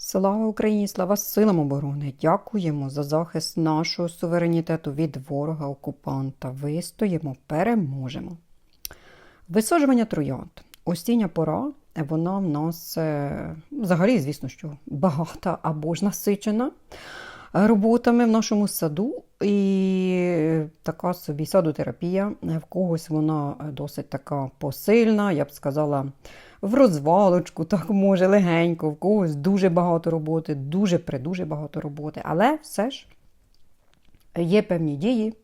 Слава Україні, слава силам оборони! Дякуємо за захист нашого суверенітету від ворога-окупанта. Вистоїмо, переможемо. Висаджування троянд. Осіння пора, вона в нас е, взагалі, звісно, що багата або ж насичена роботами в нашому саду. І така собі садотерапія. В когось вона досить така посильна, я б сказала, в розвалочку, так може, легенько, в когось дуже багато роботи, дуже придуже багато роботи. Але все ж є певні дії,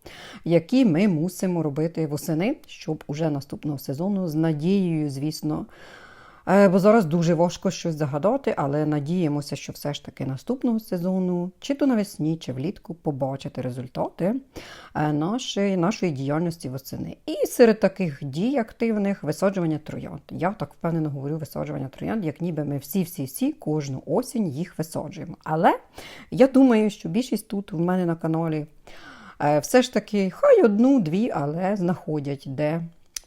які ми мусимо робити восени, щоб уже наступного сезону з надією, звісно. Е, Бо зараз дуже важко щось загадати, але надіємося, що все ж таки наступного сезону, чи то навесні, чи влітку, побачити результати е, нашої, нашої діяльності восени. І серед таких дій активних висаджування троянд. Я так впевнено говорю висаджування троянд, як ніби ми всі-всі-всі кожну осінь їх висаджуємо. Але я думаю, що більшість тут в мене на каналі е, все ж таки хай одну-дві, але знаходять, де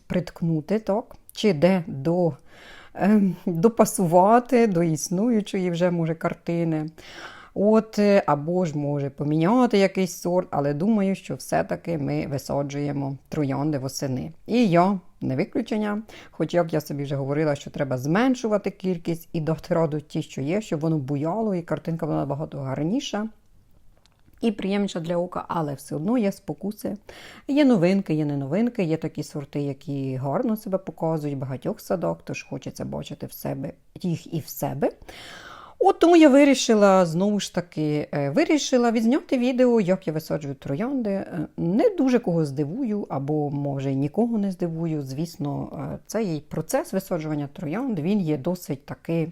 приткнути, так? чи де до допасувати до існуючої вже може картини. От, е, або ж може поміняти якийсь сорт, але думаю, що все-таки ми висаджуємо троянди восени. І я не виключення. Хоч як я собі вже говорила, що треба зменшувати кількість і дати раду ті, що є, щоб воно буяло, і картинка була набагато гарніша. І приємніша для ока, але все одно є спокуси. Є новинки, є не новинки, є такі сорти, які гарно себе показують багатьох садах, тож хочеться бачити в себе їх і в себе. От тому я вирішила знову ж таки е, вирішила відзняти відео, як я висаджую троянди. Е, Не дуже кого здивую, або може нікого не здивую. Звісно, е, цей процес висаджування троянд він є досить такий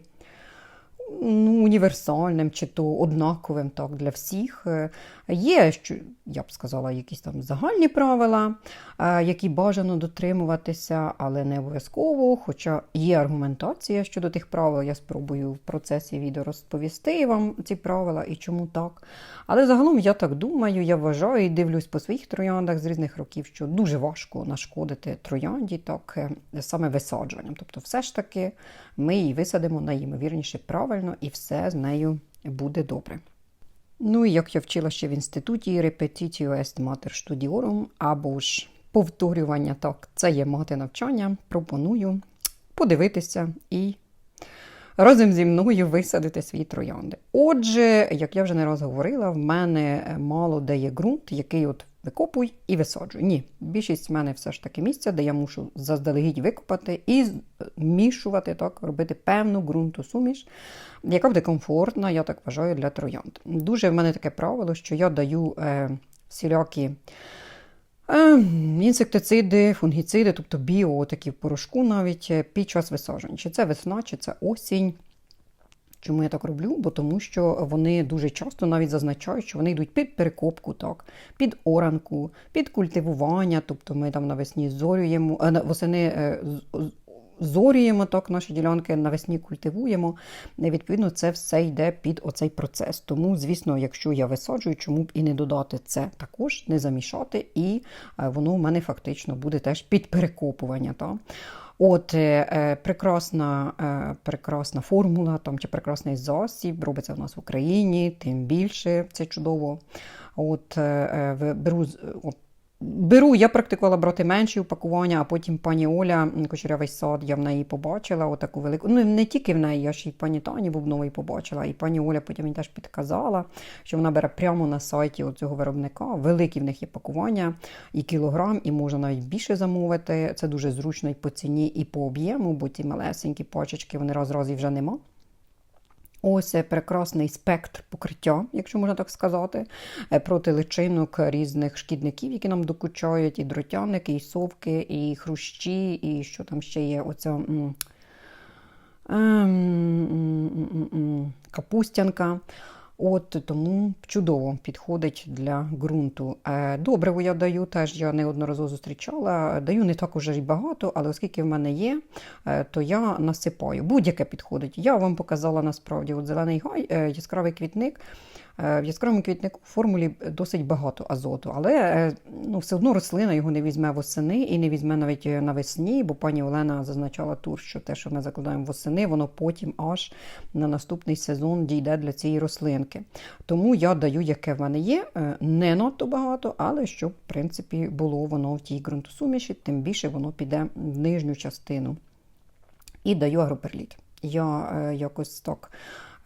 ну, універсальним чи то однаковим так, для всіх. Е, Є, що, я б сказала, якісь там загальні правила, е, які бажано дотримуватися, але не обов'язково. Хоча є аргументація щодо тих правил, я спробую в процесі відео розповісти вам ці правила і чому так. Але загалом я так думаю, я вважаю і дивлюсь по своїх трояндах з різних років, що дуже важко нашкодити троянді так, е, саме висаджуванням. Тобто, все ж таки ми її висадимо найімовірніше правильно, і все з нею буде добре. Ну і як я вчила ще в інституті Repetitio est mater studiorum, або ж повторювання, так, це є мати навчання, пропоную подивитися і разом зі мною висадити свої троянди. Отже, як я вже не раз говорила, в мене мало де є ґрунт, який от викопуй і висаджуй. Ні, більшість в мене все ж таки місця, де я мушу заздалегідь викопати і змішувати, так, робити певну ґрунтосуміш, яка буде комфортна, я так вважаю, для троянд. Дуже в мене таке правило, що я даю е, всілякі. Е, Інсектициди, фунгіциди, тобто біо, такі в порошку навіть е, під час висадження. Чи це весна, чи це осінь. Чому я так роблю? Бо тому що вони дуже часто навіть зазначають, що вони йдуть під перекопку, так, під оранку, під культивування. Тобто ми там навесні зорюємо, е, восени е, зорюємо так наші ділянки, навесні культивуємо. Відповідно, це все йде під оцей процес. Тому, звісно, якщо я висаджую, чому б і не додати це також, не замішати, і е, воно у мене фактично буде теж під перекопування. Так? От е, е, прекрасна, е, прекрасна формула там, чи прекрасний засіб робиться в нас в Україні, тим більше це чудово. От, е, беру, от, беру, я практикувала брати менші упакування, а потім пані Оля, м, кучерявий сад, я в неї побачила отаку велику. Ну, не тільки в неї, я ж і пані Тані Бубнової побачила, і пані Оля потім мені теж підказала, що вона бере прямо на сайті цього виробника. Великі в них є пакування, і кілограм, і можна навіть більше замовити. Це дуже зручно і по ціні, і по об'єму, бо ті малесенькі пачечки вони раз раз і вже нема. Ось е, прекрасний спектр покриття, якщо можна так сказати, е, проти личинок різних шкідників, які нам докучають, і дротяники, і совки, і хрущі, і що там ще є. Оця ем, капустянка. От тому чудово підходить для ґрунту. Е, Добриво я даю теж, я неодноразово зустрічала. Даю не так уже й багато, але оскільки в мене є, е, то я насипаю. Будь-яке підходить. Я вам показала насправді от зелений гай, е, яскравий квітник. Е, В яскравому квітнику в формулі досить багато азоту, але е, ну, все одно рослина його не візьме восени і не візьме навіть навесні, бо пані Олена зазначала тур, що те, що ми закладаємо восени, воно потім аж на наступний сезон дійде для цієї рослинки. Тому я даю, яке в мене є, е, не надто багато, але щоб, в принципі, було воно в тій ґрунтосуміші, тим більше воно піде в нижню частину. І даю агроперліт. Я якось так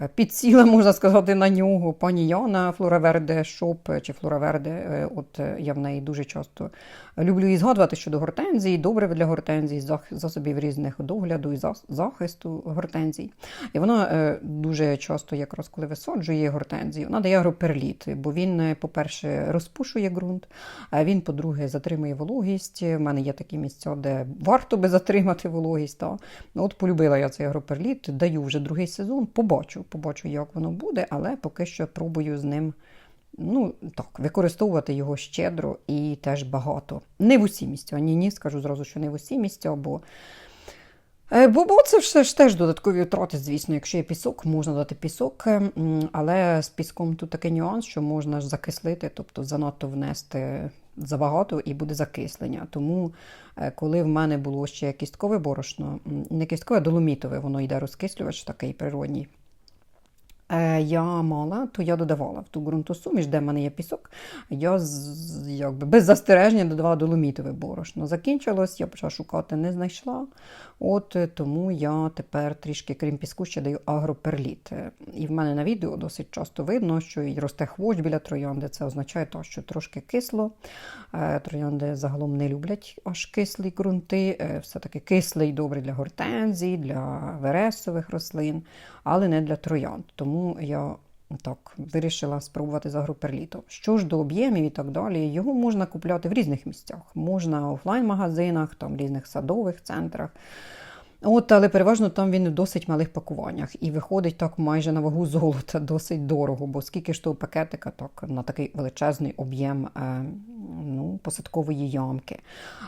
підсіла, можна сказати, на нього. Пані Яна Флораверде Шоп чи Флораверде. е, От е, я в неї дуже часто люблю її згадувати щодо гортензії, добрив для гортензії, зах- засобів різних догляду і захисту гортензій. І вона е, дуже часто, якраз коли висаджує гортензію, вона дає агроперліт, бо він, е, по-перше, розпушує ґрунт, а він, по-друге, затримує вологість. У мене є такі місця, де варто би затримати вологість. Та. Ну, От полюбила я цей агроперліт, даю вже другий сезон, побачу, побачу, як воно буде, але поки що пробую з ним. Ну, так, використовувати його щедро і теж багато. Не в усі місця. Ні, ні, скажу зразу, що не в усі місця, бо Е, Бо, бо це все ж теж додаткові втрати, звісно, якщо є пісок, можна дати пісок, е, але з піском тут такий нюанс, що можна ж закислити, тобто занадто внести забагато і буде закислення. Тому, е, коли в мене було ще кісткове борошно, не кісткове, а доломітове, воно йде розкислювач такий природній. Е, Я мала, то я додавала в ту ґрунтосуміш, де в мене є пісок. Я якби без застереження додавала доломітове борошно. Закінчилось, я почала шукати, не знайшла. От е, тому я тепер трішки, крім піску, ще даю агроперліт. Е, І в мене на відео досить часто видно, що і росте хвощ біля троянди. Це означає, то, що трошки кисло. Троянди загалом не люблять аж кислі ґрунти. Все-таки кислий добрий для гортензій, для вересових рослин, але не для троянд. Тому я так вирішила спробувати за агроперлітом. Що ж до об'ємів і так далі, його можна купляти в різних місцях. Можна офлайн-магазинах, там в різних садових центрах. От, але переважно там він в досить малих пакуваннях і виходить так майже на вагу золота, досить дорого, бо скільки ж того пакетика так, на такий величезний об'єм е, ну, посадкової ямки.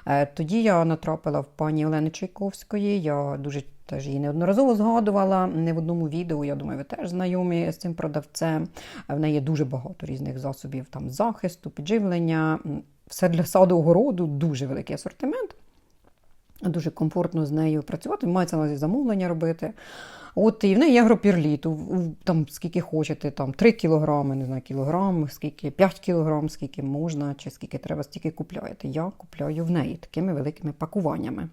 Е, тоді я натрапила в пані Олени Чайковської. Я дуже теж її неодноразово згадувала. Не в одному відео, я думаю, ви теж знайомі з цим продавцем. Е, В неї є дуже багато різних засобів там захисту, підживлення. Все для саду огороду, дуже великий асортимент. Дуже комфортно з нею працювати, мається на увазі замовлення робити. От і в неї є агропірліт, там скільки хочете, там 3 кілограми, не знаю, кілограм, скільки 5 кілограм, скільки можна, чи скільки треба, стільки купляєте. Я купляю в неї такими великими пакуваннями.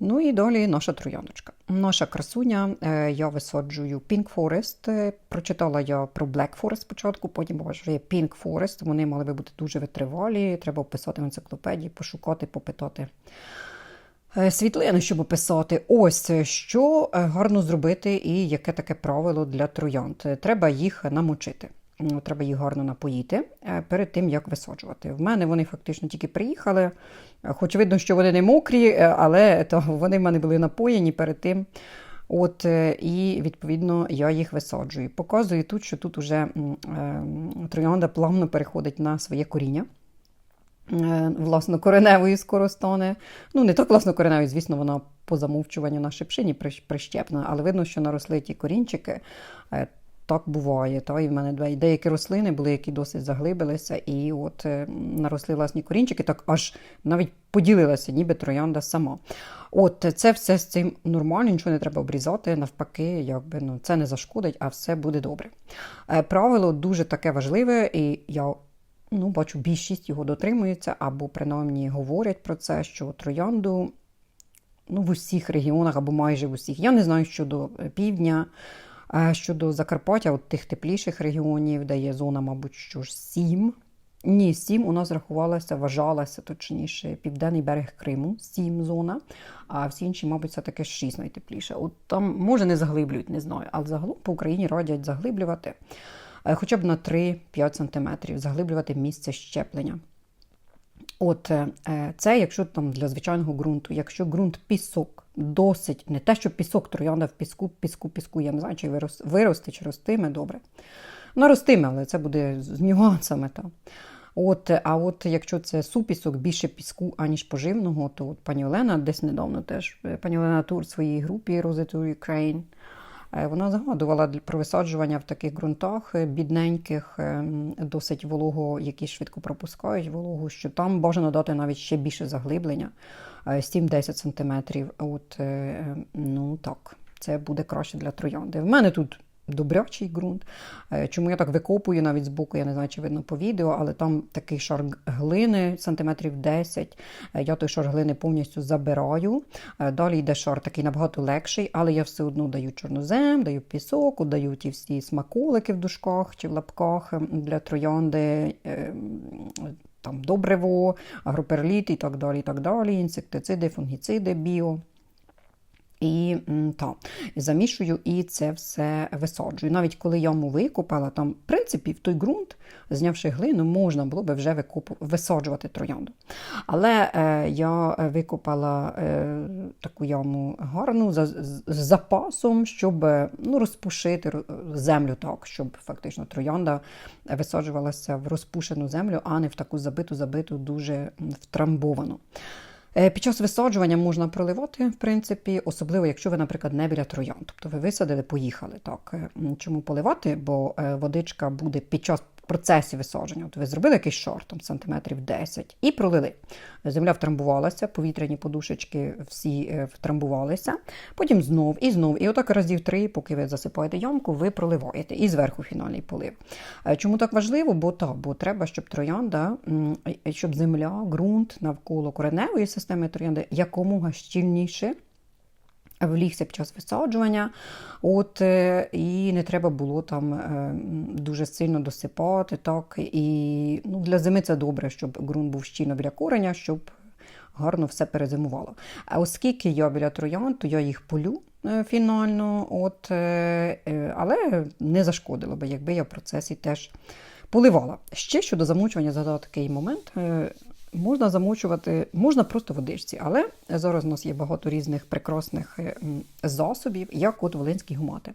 Ну і далі наша трояночка. Наша красуня, е, я висаджую Pink Forest. Е, Прочитала я про Black Forest спочатку, потім побачила, що є Pink Forest. Вони мали би бути дуже витривалі. Треба описати в енциклопедії, пошукати, попитати е, світлини, щоб описати. Ось е, що е, гарно зробити і яке таке правило для троянд. Треба їх намочити. Треба їх гарно напоїти перед тим, як висаджувати. В мене вони фактично тільки приїхали, хоч видно, що вони не мокрі, але то вони в мене були напоєні перед тим. От, і відповідно я їх висаджую. Показую тут, що тут уже е, троянда плавно переходить на своє коріння. Е, Власно, кореневою скоро стане. Ну, не так власно кореневою, звісно, вона по замовчуванню на шипшині прищепна, але видно, що наросли ті корінчики. Е, Так буває. Та? І в мене деякі рослини були, які досить заглибилися, і от е, наросли власні корінчики, так аж навіть поділилася, ніби троянда сама. От це все з цим нормально, нічого не треба обрізати. Навпаки, якби ну це не зашкодить, а все буде добре. Правило дуже таке важливе, і я ну, бачу, більшість його дотримується, або принаймні говорять про це, що троянду ну, в усіх регіонах або майже в усіх. Я не знаю щодо е, півдня, е, щодо Закарпаття, от тих тепліших регіонів, де є зона, мабуть, що ж сім. Ні, сім у нас рахувалася, вважалася точніше, південний берег Криму, сім зона, а всі інші, мабуть, це таке шість найтепліше. От там, може, не заглиблюють, не знаю, але загалом по Україні радять заглиблювати хоча б на 3-5 см, заглиблювати місце щеплення. От е, е, це, якщо там для звичайного ґрунту, якщо ґрунт пісок досить, не те, що пісок, троянда в піску, піску, піску, я не знаю, чи виросте, чи ростиме добре. Ну, ростиме, але це буде з нюансами. Та. От, е, а от якщо це супісок, більше піску, аніж поживного, то от пані Олена десь недавно теж, е, пані Олена Тур в своїй групі Rosette Ukraine, Е, Вона згадувала про висаджування в таких ґрунтах е, бідненьких, е, досить вологу, які швидко пропускають вологу, що там бажано дати навіть ще більше заглиблення, е, 7-10 см. От, е, ну так, це буде краще для троянди. В мене тут добрячий ґрунт. Е, Чому я так викопую навіть збоку, я не знаю, чи видно по відео, але там такий шар глини сантиметрів 10. Е, Я той шар глини повністю забираю. Е, Далі йде шар такий набагато легший, але я все одно даю чорнозем, даю пісок, даю ті всі смаколики в дужках чи в лапках для троянди. Там добриво, агроперліт і так далі, і так далі, інсектициди, фунгіциди, біо. І і замішую і це все висаджую. Навіть коли яму викопала, там, в принципі, в той ґрунт, знявши глину, можна було би вже викопу, висаджувати троянду. Але е, я викопала е, таку яму гарну з, з запасом, щоб ну, розпушити землю так, щоб фактично троянда висаджувалася в розпушену землю, а не в таку забиту, забиту, дуже втрамбовану. Е, Під час висаджування можна проливати, в принципі, особливо, якщо ви, наприклад, не біля троян. Тобто ви висадили, поїхали. Так. Е, Чому поливати? Бо е, водичка буде під час процесу висадження. От ви зробили якийсь шар, там сантиметрів 10, і пролили. Земля втрамбувалася, повітряні подушечки всі е, втрамбувалися, потім знов і знов. І отак разів три, поки ви засипаєте ямку, ви проливаєте. І зверху фінальний полив. Е, Чому так важливо? Бо так, бо треба, щоб троянда, щоб земля, ґрунт навколо кореневої системи троянди якомога щільніше. Влігся під час висаджування, от е, і не треба було там е, дуже сильно досипати. Так і ну, для зими це добре, щоб ґрунт був щільно біля кореня, щоб гарно все перезимувало. А оскільки я біля троян, то я їх полю е, фінально, от, але не зашкодило би, якби я в процесі теж поливала. Ще щодо замочування, згадала такий момент. Можна замочувати, можна просто водичці, але зараз у нас є багато різних прекрасних е, засобів, як от волинські гумати.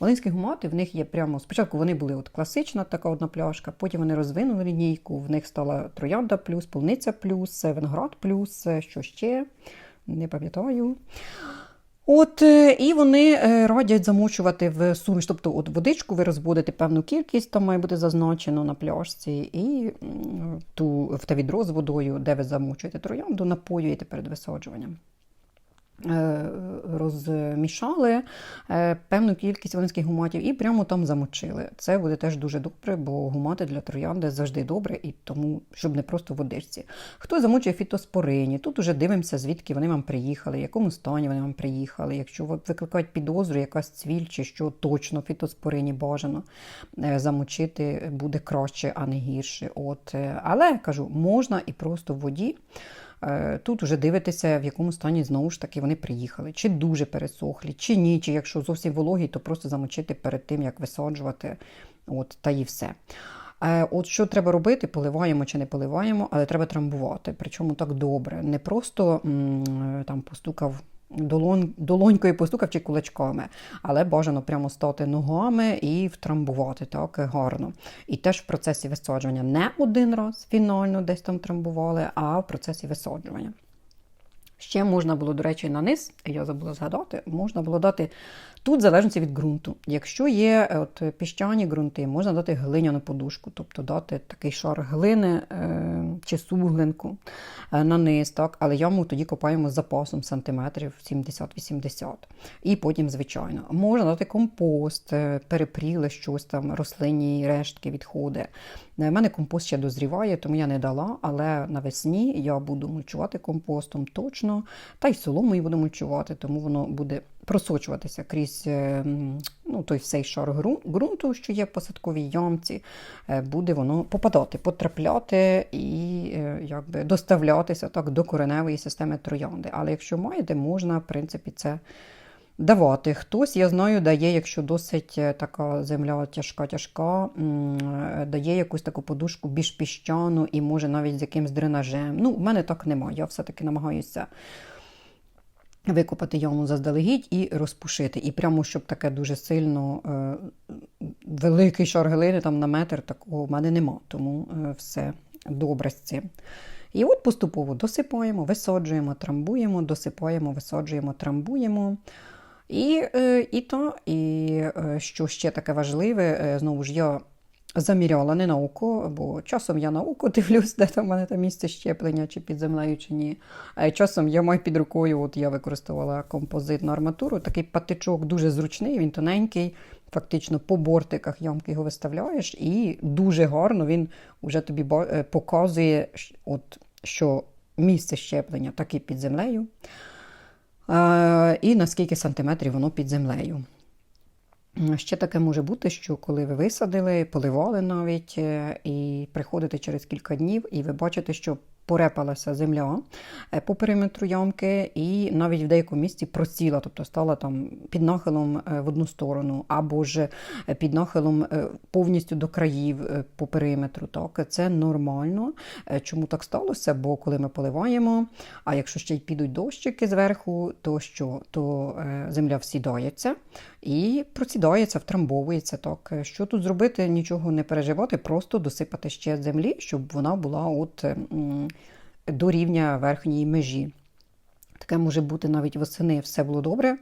Волинські гумати в них є прямо спочатку вони були от класична така одна пляшка, потім вони розвинули лінійку, в них стала троянда плюс, полниця плюс, виноград плюс, е, що ще не пам'ятаю. От, е, і вони е, радять замочувати в суміш, тобто от водичку ви розбудите певну кількість, там має бути зазначено на пляшці, і ту в те відро з водою, де ви замочуєте троянду, напоюєте перед висаджуванням. Е, Розмішали е, певну кількість волинських гуматів і прямо там замочили. Це буде теж дуже добре, бо гумати для троянди завжди добре, і тому, щоб не просто в водичці. Хто замочує фітоспорині, тут уже дивимося, звідки вони вам приїхали, в якому стані вони вам приїхали. Якщо викликають підозру, якась цвіль чи що точно фітоспорині бажано е, замочити буде краще, а не гірше. От, але кажу, можна і просто в воді. Е, Тут вже дивитися, в якому стані знову ж таки вони приїхали, чи дуже пересохлі, чи ні, чи якщо зовсім вологі, то просто замочити перед тим, як висаджувати. От, та і все. Е, От що треба робити, поливаємо чи не поливаємо, але треба трамбувати. Причому так добре. Не просто м, там постукав долон, долонькою постукав чи кулачками, але бажано прямо стати ногами і втрамбувати так гарно. І теж в процесі висаджування не один раз фінально десь там трамбували, а в процесі висаджування. Ще можна було, до речі, на низ, я забула згадати, можна було дати тут в залежності від ґрунту. Якщо є е, от, піщані ґрунти, можна дати глиняну подушку, тобто дати такий шар глини е, чи суглинку е, на низ, так? але яму тоді копаємо з запасом сантиметрів 70-80. І потім, звичайно, можна дати компост, е, перепріле щось там, рослинні рештки, відходи. У мене компост ще дозріває, тому я не дала, але навесні я буду мульчувати компостом точно, та й соломою буду мульчувати, тому воно буде просочуватися крізь е, ну, той всей шар ґрунту, що є в посадковій ямці, е, буде воно попадати, потрапляти і е, якби доставлятися так до кореневої системи троянди. Але якщо маєте, можна, в принципі, це давати. Хтось, я знаю, дає, якщо досить така земля тяжка-тяжка, дає якусь таку подушку більш піщану і може навіть з якимсь дренажем. Ну, в мене так немає. Я все-таки намагаюся викопати яму заздалегідь і розпушити. І прямо, щоб таке дуже сильно е, великий шар глини там на метр, такого в мене нема. Тому е, все добре з цим. І от поступово досипаємо, висаджуємо, трамбуємо, досипаємо, висаджуємо, трамбуємо. І, е, і то, і е, що ще таке важливе, е, знову ж я заміряла не на око, бо часом я на око дивлюсь, де там в мене там місце щеплення, чи під землею, чи ні. А часом я маю під рукою, от я використовувала композитну арматуру, такий патичок дуже зручний, він тоненький. Фактично по бортиках ямки його виставляєш, і дуже гарно він вже тобі е, показує, от, що місце щеплення таки під землею, і на скільки сантиметрів воно під землею. Ще таке може бути, що коли ви висадили, поливали навіть, е, і приходите через кілька днів, і ви бачите, що порепалася земля е, по периметру ямки, і навіть в деякому місці просіла, тобто стала там під нахилом е, в одну сторону, або ж під нахилом повністю до країв по периметру. Так, це нормально. Чому так сталося? Бо коли ми поливаємо, а якщо ще й підуть дощики зверху, то що? То земля всідається і процідається, втрамбовується. Так, Е, що тут зробити? Нічого не переживати, просто досипати ще землі, щоб вона була от до рівня верхньої межі. Таке може бути навіть восени все було добре,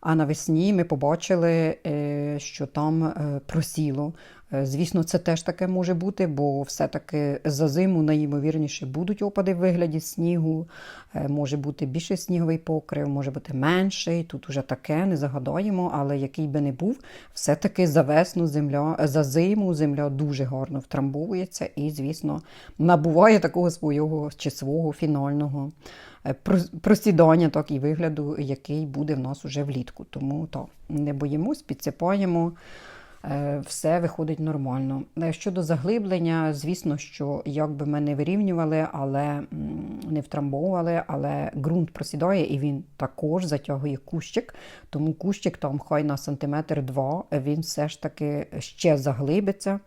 а навесні ми побачили, е, що там е, просіло. Е, Звісно, це теж таке може бути, бо все-таки за зиму найімовірніше будуть опади в вигляді снігу, е, може бути більший сніговий покрив, може бути менший. Тут уже таке не загадаємо, але який би не був, все-таки за весну земля, за зиму земля дуже гарно втрамбовується і, звісно, набуває такого свого чи свого фінального е, просідання, так і вигляду, який буде в нас уже влітку. Тому так, не боїмось, підсипаємо. Е, Все виходить нормально. Е, Щодо заглиблення, звісно, що як би ми не вирівнювали, але не втрамбовували, але ґрунт просідає і він також затягує кущик. Тому кущик там хай на сантиметр два, він все ж таки ще заглибиться.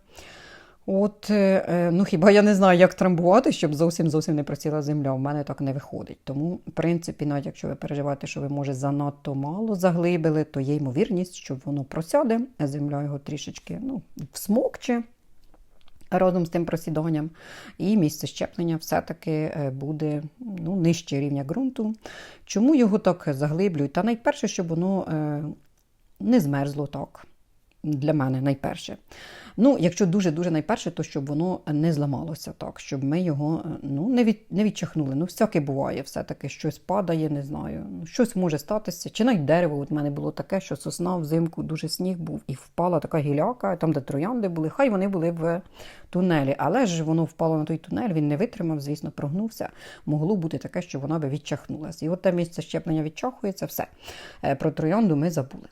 От, е, е, ну хіба я не знаю, як трамбувати, щоб зовсім зовсім не просіла земля. У мене так не виходить. Тому, в принципі, навіть якщо ви переживаєте, що ви може занадто мало заглибили, то є ймовірність, що воно просяде, земля його трішечки ну, всмокче разом з тим просіданням, і місце щеплення все-таки е, буде ну, нижче рівня ґрунту. Чому його так заглиблюють? Та найперше, щоб воно не змерзло так. Для мене найперше. Ну, якщо дуже-дуже найперше, то щоб воно не зламалося так, щоб ми його е, ну, не, від, не відчахнули. Ну, всяке буває, все-таки щось падає, не знаю. Ну, щось може статися. Чи навіть дерево. От в мене було таке, що сосна взимку дуже сніг був, і впала така гіляка, там, де троянди були, хай вони були в тунелі. Але ж воно впало на той тунель, він не витримав, звісно, прогнувся. Могло бути таке, що вона би відчахнулася. І от те місце щеплення відчахується, все. Е, Про троянду ми забули.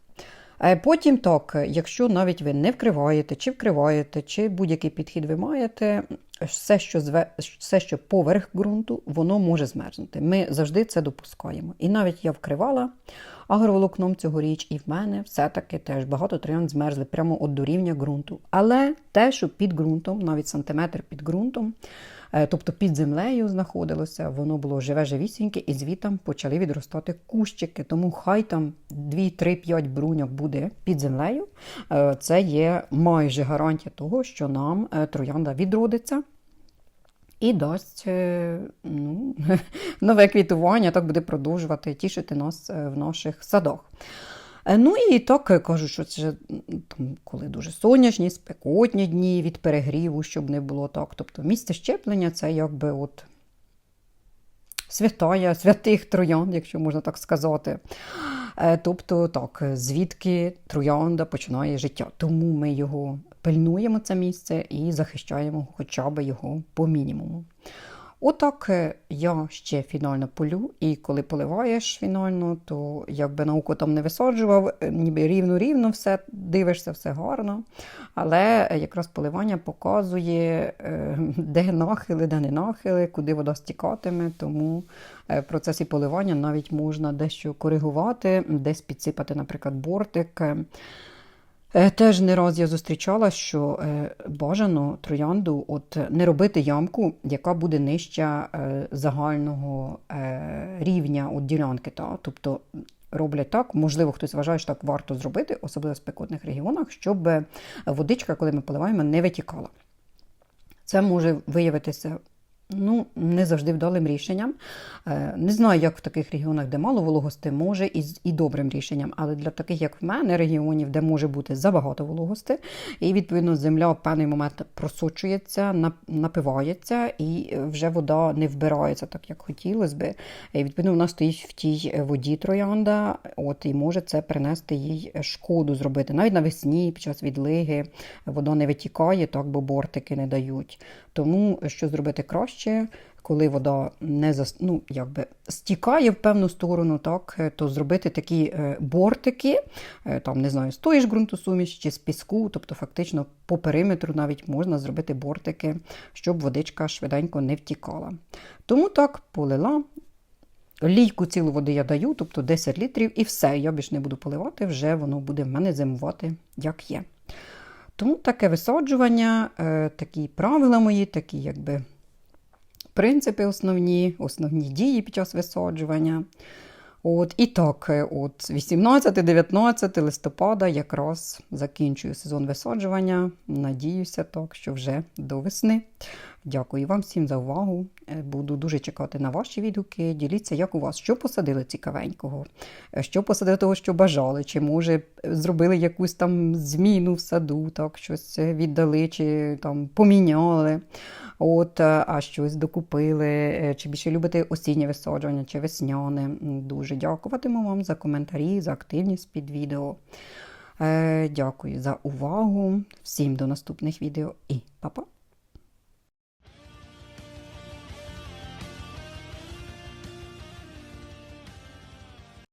Е, Потім так, якщо навіть ви не вкриваєте, чи вкриваєте, чи будь-який підхід ви маєте, все, що зве, все, що поверх ґрунту, воно може змерзнути. Ми завжди це допускаємо. І навіть я вкривала агроволокном цьогоріч, і в мене все-таки теж багато троянд змерзли прямо от до рівня ґрунту. Але те, що під ґрунтом, навіть сантиметр під ґрунтом, тобто під землею знаходилося, воно було живе живісіньке, і звітом почали відростати кущики. Тому хай там 2-3-5 бруньок буде під землею. Е, Це є майже гарантія того, що нам е, троянда відродиться. І дасть е, ну, нове квітування, так буде продовжувати тішити нас е, в наших садах. Е, Ну і так е, кажуть, що це там, коли дуже сонячні, спекотні дні від перегріву, щоб не було так. Тобто місце щеплення це якби от святая, святих троянд, якщо можна так сказати. Е, Тобто, так, звідки троянда починає життя. Тому ми його пильнуємо, це місце, і захищаємо хоча б його по мінімуму. Отак е, я ще фінально полю, і коли поливаєш фінально, то якби науку там не висаджував, е, ніби рівно-рівно все, дивишся, все гарно. Але е, якраз поливання показує, де нахили, де не нахили, куди вода стікатиме. Тому в процесі поливання навіть можна дещо коригувати, десь підсипати, наприклад, бортик. Е, Теж не раз я зустрічала, що е, бажано троянду от не робити ямку, яка буде нижча е, загального рівня от ділянки. Та? Тобто роблять так, можливо, хтось вважає, що так варто зробити, особливо в спекотних регіонах, щоб водичка, коли ми поливаємо, не витікала. Це може виявитися ну, не завжди вдалим рішенням. Е, Не знаю, як в таких регіонах, де мало вологости, може і, і добрим рішенням, але для таких, як в мене, регіонів, де може бути забагато вологости, і відповідно земля в певний момент просочується, напивається, і е, вже вода не вбирається так, як хотілося би. І відповідно вона стоїть в тій е, воді троянда, от і може це принести їй шкоду зробити. Навіть навесні, під час відлиги, вода не витікає, так, бо бортики не дають. Тому що зробити краще, коли вода не зас... ну, якби стікає в певну сторону, так, е, то зробити такі е, бортики, е, там, не знаю, з тої ж ґрунтосуміш чи з піску, тобто фактично по периметру навіть можна зробити бортики, щоб водичка швиденько не втікала. Тому так полила. Лійку цілу води я даю, тобто 10 літрів, і все, я більш не буду поливати, вже воно буде в мене зимувати, як є. Тому таке висаджування, е, такі правила мої, такі якби принципи основні, основні дії під час висаджування. От, і так, е, от 18-19 листопада якраз закінчую сезон висаджування. Надіюся, так, що вже до весни. Дякую вам всім за увагу. Е, Буду дуже чекати на ваші відгуки. Діліться, як у вас, що посадили цікавенького, Е, що посадили того, що бажали, чи може зробили якусь там зміну в саду, так, щось е, віддали, чи там поміняли. От, а щось докупили, чи більше любите осіннє висаджування, чи весняне. Дуже дякуватиму вам за коментарі, за активність під відео. Дякую за увагу. Всім до наступних відео і па-па!